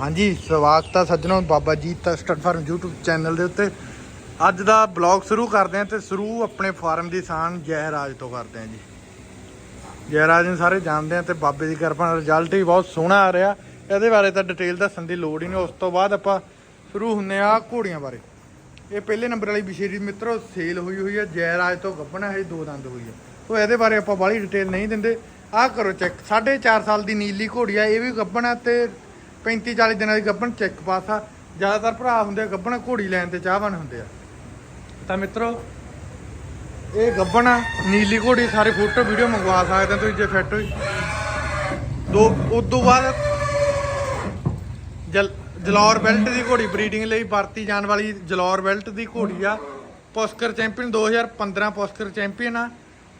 ਹਾਂਜੀ, ਸਵਾਗਤ ਆ ਸੱਜਣੋ ਬਾਬਾ ਜੀਤ ਦਾ ਸਟੱਡ ਫਾਰਮ YouTube ਚੈਨਲ ਦੇ ਉੱਤੇ। ਅੱਜ ਦਾ ਬਲੌਗ ਸ਼ੁਰੂ ਕਰਦੇ ਹਾਂ ਤੇ ਸ਼ੁਰੂ ਆਪਣੇ ਫਾਰਮ ਦੀ ਸਾਨ ਜੈਰਾਜ ਤੋਂ ਕਰਦੇ ਹਾਂ ਜੀ। ਜੈਰਾਜ ਨੂੰ ਸਾਰੇ ਜਾਣਦੇ ਆ ਤੇ ਬਾਬੇ ਦੀ ਕਿਰਪਾ ਨਾਲ ਰਿਜ਼ਲਟ ਵੀ ਬਹੁਤ ਸੋਹਣਾ ਆ ਰਿਹਾ। ਇਹਦੇ ਬਾਰੇ ਤਾਂ ਡਿਟੇਲ ਦੱਸਣ ਦੀ ਲੋੜ ਹੀ ਨਹੀਂ, ਉਸ ਤੋਂ ਬਾਅਦ ਆਪਾਂ ਸ਼ੁਰੂ ਹੁੰਨੇ ਆ ਘੋੜੀਆਂ ਬਾਰੇ। ਇਹ ਪਹਿਲੇ ਨੰਬਰ ਵਾਲੀ ਵਿਸ਼ੇਰੀ ਮਿੱਤਰੋ ਸੇਲ ਹੋਈ ਹੋਈ ਹੈ ਜੈਰਾਜ ਤੋਂ ਗੱਭਣਾ ਹੈ ਦੋ ਦੰਦ ਹੋਈ ਹੈ। ਸੋ ਇਹਦੇ ਬਾਰੇ ਆਪਾਂ ਬਾਹਲੀ ਡਿਟੇਲ ਨਹੀਂ ਦਿੰਦੇ। ਆਹ ਕਰੋ ਚੈੱਕ 4.5 ਸਾਲ ਦੀ ਨੀਲੀ ਘੋੜੀ ਆ, ਇਹ ਵੀ ਗੱਭਣਾ ਤੇ 35 40 ਦਿਨਾਂ ਦੀ ਗੱਭਣ ਚੈੱਕ ਪਾਸ ਆ। ਜ਼ਿਆਦਾਤਰ ਭਰਾ ਹੁੰਦੇ ਆ ਗੱਭਣ, ਘੋੜੀ ਲੈਣ ਤੇ ਚਾਹਵਾਨ ਹੁੰਦੇ ਆ। ਤਾਂ ਮਿੱਤਰੋ, ਇਹ ਗੱਭਣ ਆ, ਨੀਲੀ ਘੋੜੀ, ਸਾਰੇ ਫੋਟੋ, ਵੀਡੀਓ ਮੰਗਵਾ ਸਕਦੇ ਹੋ ਤੁਸੀਂ ਜੇ ਫਿੱਟ ਹੋਈ ਦੋ ਉਸ ਤੋਂ ਬਾਅਦ ਜਲ, ਜਲੌਰ ਬੈਲਟ ਦੀ ਘੋੜੀ ਬਰੀਡਿੰਗ ਲਈ ਵਰਤੀ ਜਾਣ ਵਾਲੀ ਜਲੌਰ ਬੈਲਟ ਦੀ ਘੋੜੀ ਆ। ਪੁਸਕਰ ਚੈਂਪੀਅਨ 2015 ਪੁਸਕਰ ਚੈਂਪੀਅਨ ਆ।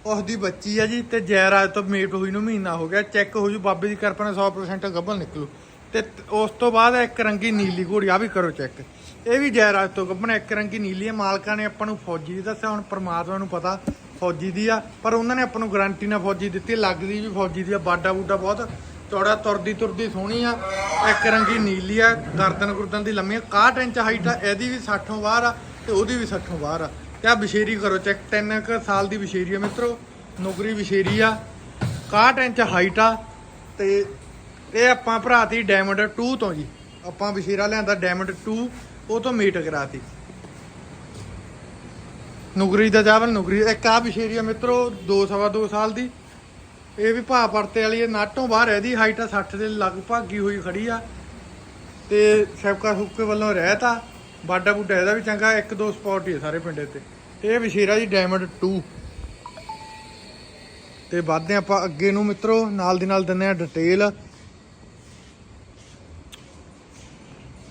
ਉਸ ਦੀ ਬੱਚੀ ਆ ਜੀ ਤੇ ਜੈਰਾਜ ਤੋਂ ਮੇਟ ਹੋਈ ਨੂੰ ਮਹੀਨਾ ਹੋ ਗਿਆ ਚੈੱਕ ਹੋ ਜੂ, ਬਾਬੇ ਦੀ ਕਿਰਪਾ ਨਾਲ 100% ਗੱਭਣ ਨਿਕਲੂ। ਤੇ ਉਸ ਤੋਂ ਬਾਅਦ ਇੱਕ ਰੰਗੀ ਨੀਲੀ ਘੋੜੀ ਆ ਵੀ ਕਰੋ ਚੈੱਕ ਇਹ ਵੀ ਜੈਰਾਜ ਤੋਂ ਗੱਭਣ, ਇੱਕ ਰੰਗੀ ਨੀਲੀ ਆ, ਮਾਲਕਾਂ ਨੇ ਆਪਾਂ ਨੂੰ ਫੌਜੀ ਦੀ ਦੱਸਿਆ, ਹੁਣ ਪਰਮਾਤਮਾ ਨੂੰ ਪਤਾ ਫੌਜੀ ਦੀ ਆ, ਪਰ ਉਹਨਾਂ ਨੇ ਆਪਾਂ ਨੂੰ ਗਾਰੰਟੀ ਨਾਲ ਫੌਜੀ ਦਿੱਤੀ, ਲੱਗਦੀ ਵੀ ਫੌਜੀ ਦੀ ਆ, ਬਾਡਾ ਬੂਡਾ ਬਹੁਤ, ਚੌੜਾ, ਤੁਰਦੀ ਤੁਰਦੀ ਸੋਹਣੀ ਆ, ਇੱਕ ਰੰਗੀ ਨੀਲੀ ਆ, ਗਰਦਨ ਗੁਰਦਨ ਦੀ ਲੰਮੀ ਆ 61 ਇੰਚ ਹਾਈਟ ਆ, ਇਹਦੀ ਵੀ 60 ਬਾਹਰ ਆ, ਤੇ ਉਹਦੀ ਵੀ 60 ਬਾਹਰ ਆ। ਤੇ ਆ ਬਸ਼ੇਰੀ ਕਰੋ? ਚੈੱਕ 3 ਕੁ ਸਾਲ ਦੀ ਬਸ਼ੇਰੀ ਆ ਮਿੱਤਰੋ। ਨੌਕਰੀ ਬਸ਼ੇਰੀ ਆ। 61 ਇੰਚ ਹਾਈਟ ਆ। ਤੇ ਇਹ ਆਪਾਂ ਭਰਾਤੀ ਡਾਇਮੰਡ 2 ਤੋਂ ਜੀ। ਆਪਾਂ ਬਸ਼ੇਰਾ ਲਿਆਂਦਾ ਡਾਇਮੰਡ 2 ਉਹ ਤੋਂ ਮੀਟ ਕਰਾਤੀ। ਨੁਗਰੀ ਦਾ ਚਾਵਲ ਨੁਗਰੀ ਇੱਕ ਆ ਬਸ਼ੇਰੀ ਆ ਮਿੱਤਰੋ 2 ਸਵਾ 2 ਸਾਲ ਦੀ। ਇਹ ਵੀ ਭਾ ਪਰਤੇ ਵਾਲੀ ਹੈ ਨਾਟੋਂ ਬਾਹਰ ਹੈ ਇਹਦੀ ਹਾਈਟ ਆ 60 ਦੇ ਲਗਭਗ ਹੀ ਹੋਈ ਖੜੀ ਆ। ਤੇ ਸੈਬਕਾ ਸੁੱਕੇ ਵੱਲੋਂ ਰਹਿਤ ਆ। ਬਾਡਾ ਬੂਟਾ ਇਹਦਾ ਵੀ ਚੰਗਾ, ਇੱਕ ਦੋ ਸਪੌਟ ਹੀ ਆ ਸਾਰੇ ਪਿੰਡੇ ਤੇ ਇਹ ਵਿਸ਼ੇਰਾ ਜੀ ਡਾਇਮੰਡ 2 ਤੇ ਵੱਧਦੇ ਆਪਾਂ ਅੱਗੇ ਨੂੰ ਮਿੱਤਰੋ, ਨਾਲ ਦੀ ਨਾਲ ਦਿੰਦੇ ਆ ਡਿਟੇਲ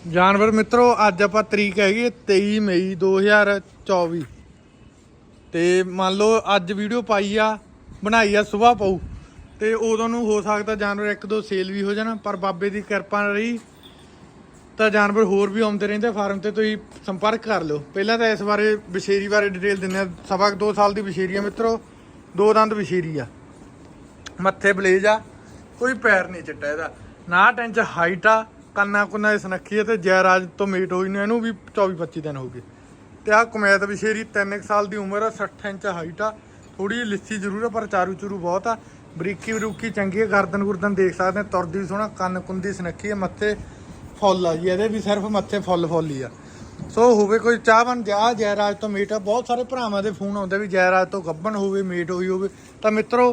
ਜਾਨਵਰ ਮਿੱਤਰੋ, ਅੱਜ ਆਪਾਂ ਤਰੀਕ ਹੈਗੀ ਹੈ 23 ਮਈ 2024 ਤੇ ਮੰਨ ਲਓ ਅੱਜ ਵੀਡੀਓ ਪਾਈ ਆ, ਬਣਾਈ ਆ ਸਵੇਰ ਪਾਉ ਤੇ ਉਦੋਂ ਨੂੰ ਹੋ ਸਕਦਾ ਜਾਨਵਰ ਇੱਕ ਦੋ ਸੇਲ ਵੀ ਹੋ ਜਾਣ, ਪਰ ਬਾਬੇ ਦੀ ਕਿਰਪਾ ਰਹੀ ਤਾਂ ਜਾਨਵਰ ਹੋਰ ਵੀ ਆਉਂਦੇ ਰਹਿੰਦੇ ਫਾਰਮ ਤੇ, ਤੁਸੀਂ ਸੰਪਰਕ ਕਰ ਲਿਓ। ਪਹਿਲਾਂ ਤਾਂ ਇਸ ਬਾਰੇ ਬਸ਼ੇਰੀ ਬਾਰੇ ਡਿਟੇਲ ਦਿੰਦੇ ਆ। ਸਵਾ ਕੁ ਦੋ ਸਾਲ ਦੀ ਬਸ਼ੇਰੀ ਆ ਮਿੱਤਰੋ। ਦੋ ਦੰਦ ਬਸ਼ੇਰੀ ਆ। ਮੱਥੇ ਬਲੇਜ ਆ। ਕੋਈ ਪੈਰ ਨਹੀਂ ਚਿੱਟਾ ਇਹਦਾ। 59 ਇੰਚ ਹਾਈਟ ਆ। ਕੰਨਾ ਕੁੰਨਾ ਦੀ ਸੁਨੱਖੀ ਆ ਤੇ ਜੈਰਾਜ ਤੋਂ ਮੀਟ ਹੋਈ ਨੂੰ ਇਹਨੂੰ ਵੀ 24 25 ਦਿਨ ਹੋ ਗਏ। ਤੇ ਆ ਕੁਮੈਤ ਬਸ਼ੇਰੀ 3 ਸਾਲ ਦੀ ਉਮਰ ਆ 60 ਇੰਚ ਹਾਈਟ ਆ। ਥੋੜੀ ਲਿੱਸੀ ਜ਼ਰੂਰ ਆ, ਪਰ ਚਾਰੂ ਚੂਰੂ ਬਹੁਤ ਆ। ਬਰੀਕੀ ਬਰੂਕੀ ਚੰਗੀ ਆ। ਗਰਦਨ ਗੁਰਦਨ ਦੇਖ ਸਕਦੇ ਆ। ਤੁਰਦੀ ਸੋਹਣਾ, ਕੰਨ ਕੁੰਦੀ ਸਨੱਖੀ ਆ। ਮੱਥੇ ਫੁੱਲ ਆ ਜੀ, ਇਹਦੇ ਵੀ ਸਿਰਫ ਮੱਥੇ ਫੁੱਲ ਫੁੱਲ ਹੀ ਆ। ਸੋ ਹੋਵੇ ਕੋਈ ਚਾਹਵਨ ਜਾ ਜੈਰਾਜ ਤੋਂ ਮੀਟ ਆ, ਬਹੁਤ ਸਾਰੇ ਭਰਾਵਾਂ ਦੇ ਫੋਨ ਆਉਂਦੇ ਵੀ ਜੈਰਾਜ ਤੋਂ ਗੱਬਣ ਹੋਵੇ, ਮੀਟ ਹੋਈ ਹੋਵੇ। ਤਾਂ ਮਿੱਤਰੋ,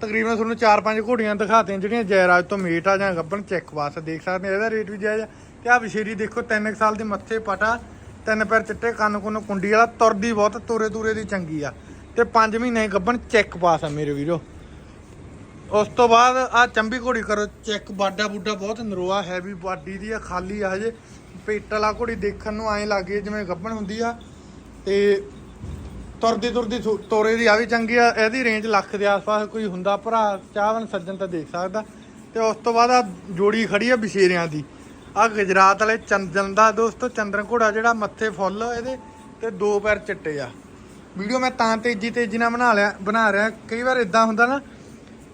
ਤਕਰੀਬਨ ਤੁਹਾਨੂੰ 4-5 ਘੋੜੀਆਂ ਦਿਖਾਤੀਆਂ ਜਿਹੜੀਆਂ ਜੈਰਾਜ ਤੋਂ ਮੀਟ ਆ ਜਾਂ ਗੱਬਣ ਚੈੱਕ ਵਾਸਤੇ ਦੇਖ ਸਕਦੇ ਆ। ਇਹਦਾ ਰੇਟ ਵੀ ਜਾਇਜ਼ ਆ। ਤੇ ਆ ਵਿਸ਼ੇਰੀ ਦੇਖੋ 3 ਸਾਲ ਦੇ ਮੱਥੇ ਪਟਾ, ਤਿੰਨ ਪੈਰ ਚਿੱਟੇ, ਕੰਨ ਕੁੰਨ ਕੁੰਡੀ ਵਾਲਾ, ਤੁਰਦੀ ਬਹੁਤ ਤੋਰੇ ਤੂਰੇ ਦੀ ਚੰਗੀ ਆ। ਤੇ 5 ਮਹੀਨੇ ਗੱਬਣ ਚੈੱਕ ਪਾਸ ਆ ਮੇਰੇ ਵੀਰੋ। ਉਸ ਤੋਂ ਬਾਅਦ ਆ ਚੰਬੀ ਘੋੜੀ ਕਰੋ, ਚੈੱਕ ਬਾਡਾ ਬੂਡਾ ਬਹੁਤ ਨਰੋਆ ਹੈਵੀ ਬਾਡੀ ਦੀ ਆ, ਖਾਲੀ ਆ ਹਜੇ। ਪੇਟ ਵਾਲਾ ਘੋੜੀ ਦੇਖਣ ਨੂੰ ਐਂ ਲੱਗੇ ਜਿਵੇਂ ਗੱਭਣ ਹੁੰਦੀ ਆ। ਤੇ ਤੁਰਦੀ ਤੁਰਦੀ ਤੋਰੇ ਦੀ ਆ ਵੀ ਚੰਗੀ ਆ, ਇਹਦੀ ਰੇਂਜ ਲੱਖ ਦੇ ਆਸ-ਪਾਸ ਕੋਈ ਹੁੰਦਾ। ਭਰਾ, ਚਾਹਵਨ ਸੱਜਣ ਤਾਂ ਦੇਖ ਸਕਦਾ। ਤੇ ਉਸ ਤੋਂ ਬਾਅਦ ਆ ਜੋੜੀ ਖੜੀ ਆ ਬਸ਼ੇਰਿਆਂ ਦੀ। ਆ ਗੁਜਰਾਤ ਵਾਲੇ ਚੰਦਨ ਦਾ ਦੋਸਤੋ, ਚੰਦਨ ਘੋੜਾ ਜਿਹੜਾ ਮੱਥੇ ਫੁੱਲ ਇਹਦੇ ਤੇ ਦੋ ਪੈਰ ਚਿੱਟੇ ਆ। ਵੀਡੀਓ ਮੈਂ ਤਾਂ ਤੇਜ਼ੀ ਤੇਜ਼ੀ ਨਾਲ ਬਣਾ ਲਿਆ ਬਣਾ ਰਿਹਾ। ਕਈ ਵਾਰ ਇਦਾਂ ਹੁੰਦਾ ਨਾ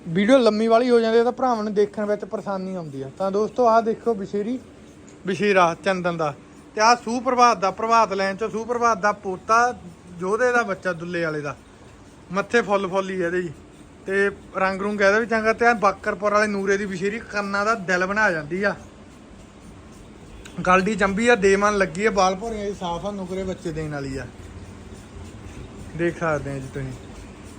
ਵੀਡੀਓ ਲੰਮੀ ਵਾਲੀ ਹੋ ਜਾਂਦੀ ਹੈ ਤਾਂ ਭਰਾਵਾਂ ਨੂੰ ਦੇਖਣ ਵਿੱਚ ਪਰੇਸ਼ਾਨੀ ਆਉਂਦੀ ਆ। ਤਾਂ ਦੋਸਤੋ, ਆਹ ਦੇਖੋ ਬਸ਼ੇਰੀ। ਬਸ਼ੀਰਾ, ਚੰਦਨ ਦਾ। ਤੇ ਆਹ ਸੂ ਪ੍ਰਭਾਤ ਦਾ, ਪ੍ਰਭਾਤ ਲੈਣ ਚੋਂ ਸੂ ਪ੍ਰਭਾਤ ਦਾ ਪੋਤਾ, ਜੋਧੇ ਦਾ ਬੱਚਾ, ਦੁੱਲੇ ਵਾਲੇ ਦਾ। ਮੱਥੇ ਫੁੱਲ ਫੁੱਲ ਹੀ ਇਹਦੇ ਜੀ। ਤੇ ਰੰਗ ਰੂੰਗ ਇਹਦਾ ਵੀ ਚੰਗਾ ਤੇ ਆ ਬਾਕਰਪੁਰ ਵਾਲੇ ਨੂਰੇ ਦੀ ਬਸ਼ੀਰੀ ਕੰਨਾਂ ਦਾ ਦਿਲ ਬਣਾ ਜਾਂਦੀ ਆ। ਗਲਡੀ ਚੰਬੀ ਆ ਦੇਮਨ ਲੱਗੀ ਆ, ਬਾਲ ਭੋਰੀਆਂ ਦੀ ਸਾਫ਼ ਆ, ਨੁਕਰੇ ਬੱਚੇ ਦੇਣ ਵਾਲੀ ਆ। ਦੇਖ ਸਕਦੇ ਆ ਜੀ ਤੁਸੀਂ।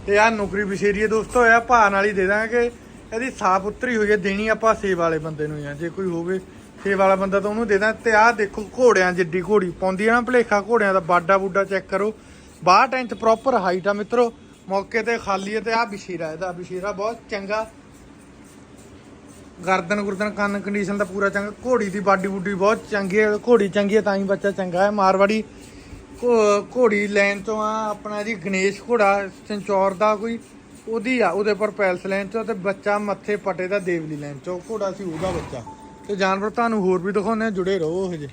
ਤੇ ਆ ਨੌਕਰੀ ਬਸ਼ੇਰੀ ਹੈ ਦੋਸਤੋ ਆ ਭਾਅ ਨਾਲ ਹੀ ਦੇ ਦਾਂਗੇ। ਇਹਦੀ ਸਾਫ਼ ਉਤਰੀ ਹੋਈ ਹੈ ਦੇਣੀ ਆਪਾਂ ਸੇਵ ਵਾਲੇ ਬੰਦੇ ਨੂੰ ਆ। ਜੇ ਕੋਈ ਹੋਵੇ, ਸੇਵ ਵਾਲਾ ਬੰਦਾ ਤਾਂ ਉਹਨੂੰ ਦੇ ਦਾਂ। ਤੇ ਆਹ ਦੇਖੋ ਘੋੜਿਆਂ ਜਿੱਡੀ ਘੋੜੀ ਪਾਉਂਦੀ ਆ ਨਾ ਭਲੇਖਾ ਘੋੜਿਆਂ ਦਾ, ਬਾਡਾ ਬੂਡਾ ਚੈੱਕ ਕਰੋ। 62 ਇੰਚ ਪ੍ਰੋਪਰ ਹਾਈਟ ਆ ਮਿੱਤਰੋ, ਮੌਕੇ ਤੇ ਖਾਲੀ ਹੈ ਤੇ ਆਹ ਬਸ਼ੀਰਾ ਇਹਦਾ ਬਸ਼ੀਰਾ ਬਹੁਤ ਚੰਗਾ। ਗਰਦਨ ਗੁਰਦਨ ਕੰਨ ਕੰਡੀਸ਼ਨ ਦਾ ਪੂਰਾ ਚੰਗਾ। ਘੋੜੀ ਦੀ ਬਾਡੀ ਬੁੱਡੀ ਬਹੁਤ ਚੰਗੀ ਹੈ ਘੋੜੀ ਚੰਗੀ ਹੈ ਤਾਂ ਹੀ ਬੱਚਾ ਚੰਗਾ ਹੈ। ਮਾਰਵਾੜੀ ਘੋੜੀ ਲੈਣ ਤੋਂ ਆ, ਆਪਣਾ ਜੀ ਗਣੇਸ਼ ਘੋੜਾ ਚੰਚੌਰ ਦਾ ਕੋਈ, ਉਹਦੀ ਆ, ਉਹਦੇ ਪਰ ਪੈਲਸ ਲੈਣ ਚੋਂ ਤੇ ਬੱਚਾ ਮੱਥੇ ਪਟੇ ਦਾ ਦੇਵਲੀ ਲੈਣ ਚੋਂ, ਘੋੜਾ ਸੀ ਉਹਦਾ ਬੱਚਾ। ਤੇ ਜਾਨਵਰ ਤੁਹਾਨੂੰ ਹੋਰ ਵੀ ਦਿਖਾਉਂਦੇ ਆ, ਜੁੜੇ ਰਹੋ ਹਜੇ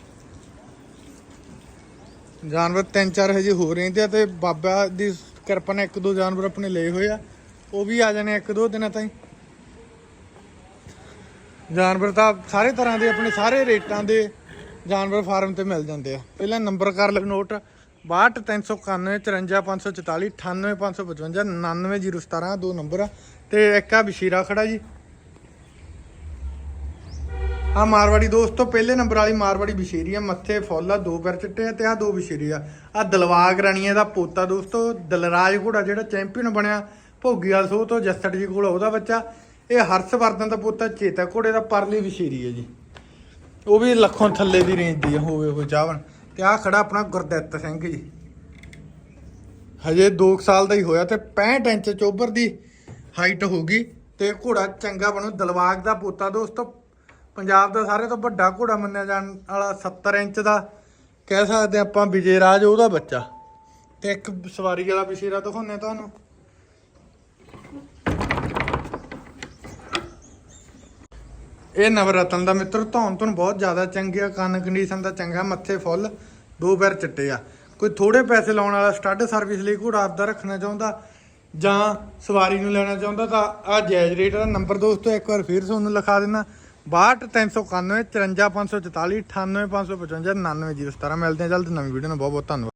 ਜਾਨਵਰ ਤਿੰਨ ਚਾਰ ਹਜੇ ਹੋ ਰਹੇ ਤੇ ਤੇ ਬਾਬਾ ਦੀ ਕਿਰਪਾ ਨਾਲ ਇੱਕ ਦੋ ਜਾਨਵਰ ਆਪਣੇ ਲਏ ਹੋਏ ਆ, ਉਹ ਵੀ ਆ ਜਾਣੇ ਇੱਕ ਦੋ ਦਿਨਾਂ ਤਾਈਂ। ਜਾਨਵਰ ਤਾਂ ਸਾਰੇ ਤਰ੍ਹਾਂ ਦੇ, ਆਪਣੇ ਸਾਰੇ ਰੇਟਾਂ ਦੇ ਜਾਨਵਰ ਫਾਰਮ ਤੇ ਮਿਲ ਜਾਂਦੇ ਆ। ਪਹਿਲਾਂ ਨੰਬਰ ਕਰ ਲਓ ਨੋਟ। 62391 54544 98555 99017 ਦੋ ਨੰਬਰ ਆ। ਤੇ ਇੱਕ ਆ ਬਸ਼ੀਰਾ ਖੜਾ ਜੀ। ਆ ਮਾਰਵਾੜੀ ਦੋਸਤੋ, ਪਹਿਲੇ ਨੰਬਰ ਵਾਲੀ ਮਾਰਵਾੜੀ ਬਸ਼ੀਰੀ ਆ, ਮੱਥੇ ਫੁੱਲ ਆ, ਦੋ ਪੈਰ ਚਿੱਟੇ ਆ ਤੇ ਆ ਦੋ ਬਸ਼ੀਰੀ ਆ। ਆ ਦਲਵਾਗ ਰਾਣੀਏ ਦਾ ਪੋਤਾ ਦੋਸਤੋ, ਦਲਰਾਜ ਘੋੜਾ ਜਿਹੜਾ ਚੈਂਪੀਅਨ ਬਣਿਆ ਭੋਗੀਵਾਲ ਸੋ ਤੋਂ ਜੱਸੜ ਜੀ ਕੋਲ ਉਹਦਾ ਬੱਚਾ। ਇਹ ਹਰਸ਼ਵਰਧਨ ਦਾ ਪੋਤਾ ਚੇਤਾ ਘੋੜੇ ਦਾ ਪਰਲੀ ਬਸ਼ੀਰੀ ਹੈ ਜੀ। ਉਹ ਵੀ ਲੱਖੋਂ ਥੱਲੇ ਦੀ ਰੇਂਜ ਦੀ ਆ, ਹੋਵੇ ਉਹ ਚਾਵਣ ਤੇ ਆ ਖੜਾ ਆਪਣਾ ਗੁਰਦਿੱਤ ਸਿੰਘ ਜੀ। ਹਜੇ 2 ਸਾਲ ਦਾ ਹੀ ਹੋਇਆ ਤੇ 65 ਇੰਚ ਚੋਬਰ ਦੀ ਹਾਈਟ ਹੋਗੀ ਤੇ ਘੋੜਾ ਚੰਗਾ ਬਣੂ ਦਲਵਾਗ ਦਾ ਪੋਤਾ ਦੋਸਤੋ। ਪੰਜਾਬ ਦਾ ਸਾਰੇ ਤੋਂ ਵੱਡਾ ਘੋੜਾ ਮੰਨਿਆ ਜਾਣ ਵਾਲਾ 70 ਇੰਚ ਦਾ। ਕਹਿ ਸਕਦੇ ਆਪਾਂ ਵਿਜੇ ਰਾਜ ਉਹਦਾ ਬੱਚਾ। ਤੇ ਇੱਕ ਸਵਾਰੀ ਵਾਲਾ ਪਿਛੇਰਾ ਦਿਖਾਉਂਦੇ ਤੁਹਾਨੂੰ। ਇਹ ਨਵਰਤਨ ਦਾ ਮਿੱਤਰ ਧੌਣ ਤੋਂ ਬਹੁਤ ਜ਼ਿਆਦਾ ਚੰਗਿਆ ਕੰਨ ਕੰਡੀਸ਼ਨ ਦਾ ਚੰਗਾ, ਮੱਥੇ ਫੁੱਲ, ਦੋ ਪੈਰ ਚਿੱਟੇ ਆ। ਕੋਈ ਥੋੜੇ ਪੈਸੇ ਲਾਉਣ ਵਾਲਾ ਸਟੱਡ ਸਰਵਿਸ ਲਈ ਘੋੜਾ ਆਪਦਾ ਰੱਖਣਾ ਚਾਹੁੰਦਾ ਜਾਂ ਸਵਾਰੀ ਨੂੰ ਲੈਣਾ ਚਾਹੁੰਦਾ ਤਾਂ ਆ ਜੈਜ਼ ਰੇਟ ਦਾ ਨੰਬਰ ਦੋਸਤੋ, ਇੱਕ ਵਾਰ ਫਿਰ ਤੁਹਾਨੂੰ ਲਿਖਾ ਦੇਣਾ 62391 54544 98555 99017 ਮਿਲਦੇ ਆ ਜਲਦ, ਨਵੀਂ ਵੀਡੀਓ ਨਾਲ ਬਹੁਤ ਬਹੁਤ ਧੰਨਵਾਦ।